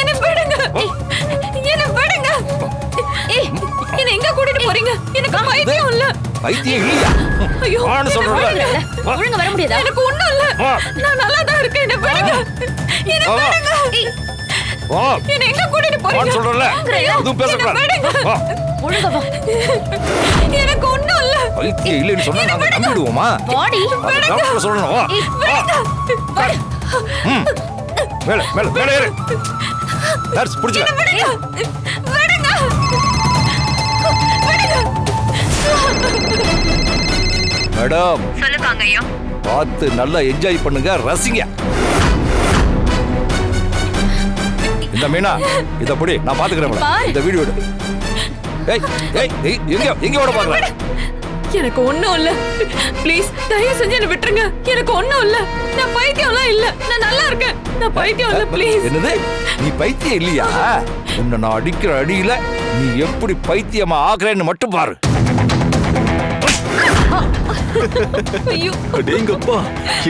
என்ன விடுங்க. என்ன விடுங்க. ஏய் என்ன எங்க கூட்டிட்டு போறீங்க? எனக்கு பைத்தியம் இல்ல. பைத்தியம் இல்லையா? ஐயோ. விடுங்க. வா. ஒழுங்கா வர முடியாதா? எனக்கு ஒண்ணும் இல்ல. நான் நல்லா தான் இருக்கேன். என்ன விடுங்க. என்ன. விடுங்க. வா. என்ன எங்க கூட்டிட்டு போறீங்க? வான்னு சொல்றேன்ல. என்ன விடுங்க. வா. ஒழுங்கா வா. எனக்கு ஒண்ணும் இல்ல. பைத்தியம் இல்லைன்னு சொன்னா நாங்க நம்பிடுவோமா பாடி டாக்டர் சொல்லணும் வா. வா. மேல மேல மேல ஏறு. நர்ஸ் புடிச்சுக்க. விடுங்க? மேடம். சொல்லுவாங்க ஐயோ பார்த்து நல்லா என்ஜாய் பண்ணுங்க ரசிங்க. இந்த மீனா இத புடி நான் பாத்துக்கிறேன். இந்த வீடியோ எங்க எங்க ஓட பாக்குற எனக்கு ஒண்ணும் இல்ல. ப்ளீஸ் தயவு செஞ்சு என்ன விட்டுருங்க. எனக்கு ஒண்ணும் இல்ல. நான் பைத்தியம்லாம் இல்ல. நான் நல்லா இருக்கேன். நான் பைத்தியம் இல்ல ப்ளீஸ் என்னது? நீ பைத்தியம் இல்லையா? உன்னை நான் அடிக்கிற அடியில நீ எப்படி பைத்தியமா ஆகுறேன்னு மட்டும் பாரு. ஐயோ. அடேங்கப்பா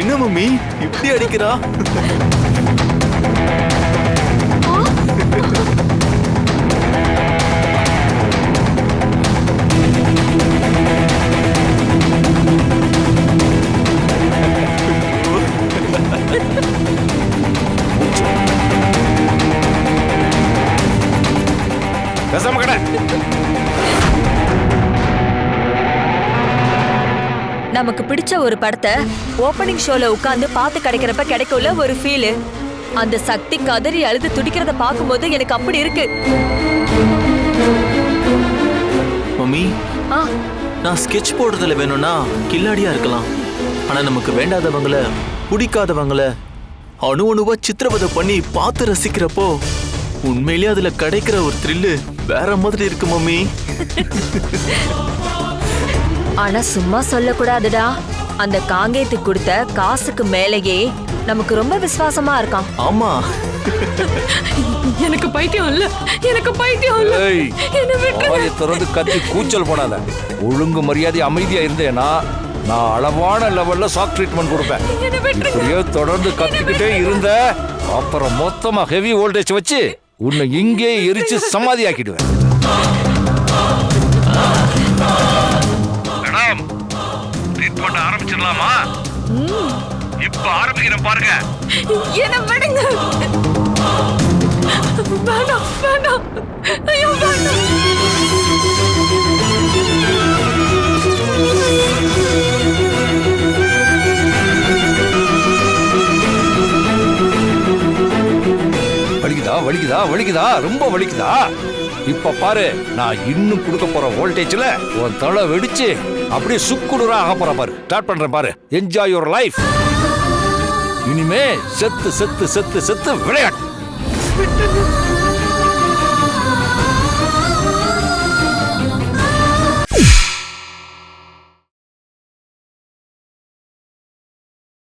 என்ன மம்மி இப்படி அடிக்கிறா? நமக்கு பிடிச்ச ஒரு படத்தை ஓப்பனிங் ஷோல உட்கார்ந்து பார்த்து கிடைக்கிறப்ப கிடைக்கும்ல ஒரு ஃபீல் அந்த சக்தி கதறி அழுது துடிக்கிறத பார்க்கும்போது எனக்கு அப்படி இருக்கு. மம்மி ஆ, நான் ஸ்கெட்ச் போடுறதுல வேணும்னா கில்லாடியா இருக்கலாம். ஆனா நமக்கு வேண்டாதவங்கள பிடிக்காதவங்கள அணு அணுவா சித்திரவதை பண்ணி பார்த்து ரசிக்கிறப்போ உண்மையிலேயே அதுல கிடைக்கிற ஒரு த்ரில்லு வேற மாதிரி இருக்கு மம்மி. ஆனா சும்மா சொல்லக்கூடாதுடா. அந்த காங்கேயத்துக்கு கொடுத்த காசுக்கு மேலேயே நமக்கு ரொம்ப விசுவாசமா இருக்கான். ஆமா. எனக்கு பைத்தியம் இல்ல. எனக்கு பைத்தியம் இல்ல. ஏய் என்ன வாயை திறந்து கத்தி கூச்சல் போடாத. ஒழுங்கு மரியாதை அமைதியா இருந்தேன்னா நான் அளவான லெவல்ல ஷாக் ட்ரீட்மெண்ட் கொடுப்பேன். இப்படியே தொடர்ந்து கத்திக்கிட்டே இருந்த அப்புறம் மொத்தமா ஹெவி வோல்டேஜ் வச்சு உன்னை இங்கே எரிச்சு சமாதி ஆக்கிடுவேன் மேடம் ட்ரீட்மெண்ட் ஆரம்பிச்சிடலாமா? இப்ப ஆரம்பிக்கிறேன் பாருங்க. என்ன விடுங்க. வேண்டாம் வேண்டாம் ஐயோ வேண்டாம் வலிக்குதா வலிக்குதா வலிக்குதா? ரொம்ப வலிக்குதா? இப்ப பாரு நான் இன்னும் கொடுக்க போற வோல்டேஜ்ல உன் தலை வெடிச்சு அப்படியே சுக்குடுறா ஆக போற பாரு. ஸ்டார்ட் பண்றேன் பாரு. என்ஜாய் யுவர் லைஃப் இனிமே செத்து செத்து செத்து செத்து விளையாட்டு